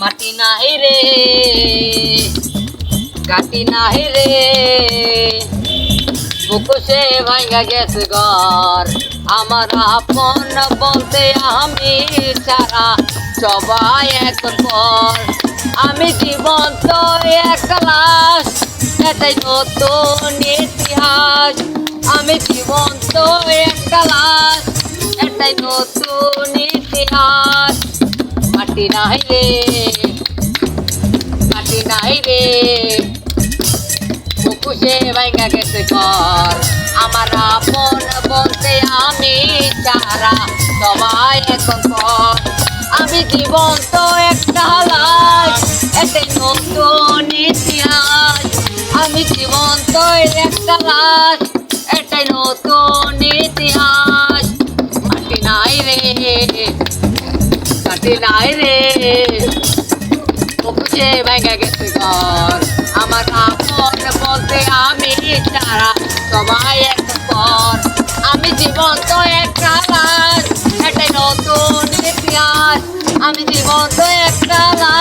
মাটি নাই রে, কাটি নাই রে। মুখোশে ভাঙ্গা গেছে ঘর, আমার আপন বলতে আমি ছাড়া সবাই এখন পর। আমি জীবন তো একটা লাশ এটাই নতুন ইতিহাস। আমি জীবন তো একটা লাশ এটাই নতুন মাটি নাই রে মাটি নাই রে মুখুশে ভাঙ্গা গেছে ঘর। আমার আপন বলতে আমি চারা, সবাই এখন আমি জীবন তো একটা লাশ, এতে নতুন ইতিহাস। আমি জীবন তো একটা লাশ এটাই নতুন ইতিহাস। মাটি নাই রে মাটি নাই রে মুখে ভেঙে গেছে ঘর। আমার আপন বলতে আমি তারা সবাই এক পর। আমি জীবন তো একটা লাশ এটাই নতুন ইতিহাস। আমি জীবন তো একটা লাশ